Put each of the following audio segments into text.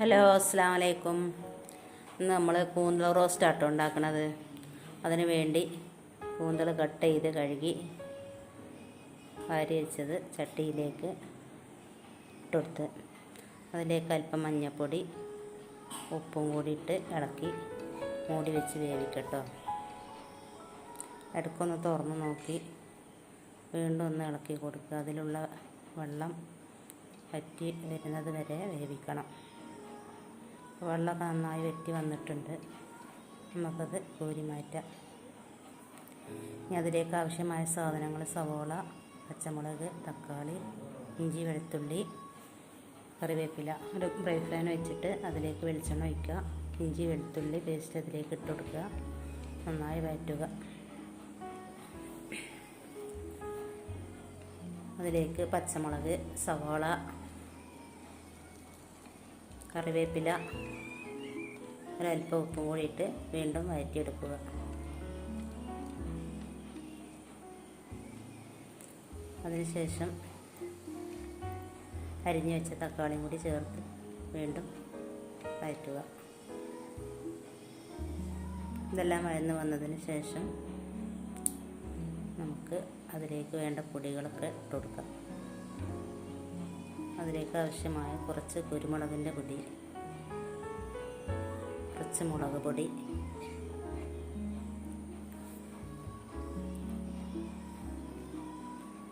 Hello അസ്സാം വലൈക്കും ഇന്ന് നമ്മൾ കൂന്തൽ റോസ്റ്റാട്ടോ ഉണ്ടാക്കണത്. അതിന് വേണ്ടി കൂന്തൽ കട്ട് ചെയ്ത് കഴുകി വാരി വെച്ചത് ചട്ടിയിലേക്ക് ഇട്ടൊടുത്ത് അതിലേക്ക് അല്പം മഞ്ഞൾപ്പൊടി ഉപ്പും കൂടി ഇട്ട് ഇളക്കി മൂടി വെച്ച് വേവിക്കട്ടോ. ഇടയ്ക്കൊന്ന് തുറന്ന് നോക്കി. വീണ്ടും ഒന്ന് ഇളക്കി കൊടുക്കുക. അതിലുള്ള വെള്ളം പറ്റി വരുന്നത് വരെ വേവിക്കണം. വെള്ളമൊക്കെ നന്നായി വെറ്റി വന്നിട്ടുണ്ട്. നമുക്കത് കോരി മാറ്റാം. ഇനി അതിലേക്ക് ആവശ്യമായ സാധനങ്ങൾ സവോള പച്ചമുളക് തക്കാളി ഇഞ്ചി വെളുത്തുള്ളി കറിവേപ്പില ഒരു ഫ്രൈ പാൻ വെച്ചിട്ട് അതിലേക്ക് വെളിച്ചെണ്ണ ഒഴിക്കുക. ഇഞ്ചി വെളുത്തുള്ളി പേസ്റ്റ് അതിലേക്ക് ഇട്ട് കൊടുക്കുക. നന്നായി വഴറ്റുക. അതിലേക്ക് പച്ചമുളക് സവാള കറിവേപ്പില ഒരല്പം ഉപ്പും കൂടി ഇട്ട് വീണ്ടും വഴറ്റിയെടുക്കുക. അതിനുശേഷം അരിഞ്ഞു വെച്ച തക്കാളിയും കൂടി ചേർത്ത് വീണ്ടും വഴറ്റുക. ഇതെല്ലാം വഴന്ന് വന്നതിന് ശേഷം നമുക്ക് അതിലേക്ക് വേണ്ട പൊടികളൊക്കെ ഇട്ട് കൊടുക്കാം. അതിലേക്ക് ആവശ്യമായ കുറച്ച് കുരുമുളകിന്റെ പൊടി കുറച്ച് മുളക് പൊടി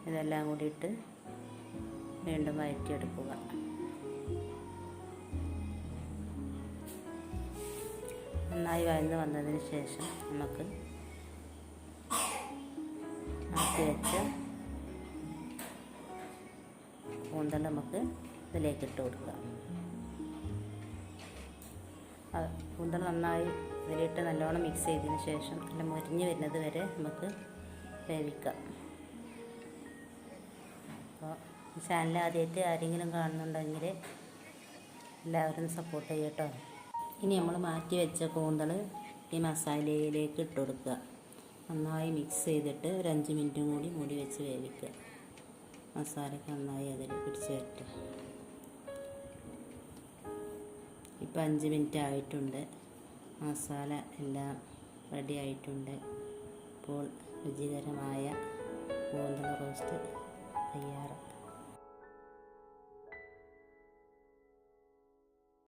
ഇതെല്ലാം കൂടിയിട്ട് വീണ്ടും വഴറ്റിയെടുക്കുക. നന്നായി വഴന്ന് വന്നതിന് ശേഷം നമുക്ക് മാറ്റി വെച്ച കൂന്തൽ നമുക്ക് ഇതിലേക്ക് ഇട്ട് കൊടുക്കുക കൂന്തൽ നന്നായി ഇതിലിട്ട് നല്ലോണം മിക്സ് ചെയ്തതിന് ശേഷം നല്ല മുരിഞ്ഞ് വരുന്നത് വരെ നമുക്ക് വേവിക്കാം. അപ്പോൾ ചാനൽ ആദ്യമായിട്ട് ആരെങ്കിലും കാണുന്നുണ്ടെങ്കിൽ എല്ലാവരും സപ്പോർട്ട് ചെയ്യട്ടോ ഇനി നമ്മൾ മാറ്റി വെച്ച കൂന്തൾ ഈ മസാലയിലേക്ക് ഇട്ട് കൊടുക്കുക. നന്നായി മിക്സ് ചെയ്തിട്ട് ഒരു അഞ്ച് മിനിറ്റും കൂടി മൂടി വെച്ച് വേവിക്കുക. മസാലയൊക്കെ നന്നായി അതിൽ പിടിച്ച് വരട്ടെ. ഇപ്പം അഞ്ച് മിനിറ്റ് ആയിട്ടുണ്ട്. മസാല എല്ലാം റെഡി ആയിട്ടുണ്ട്. ഇപ്പോൾ രുചികരമായ കൂന്തൽ റോസ്റ്റ്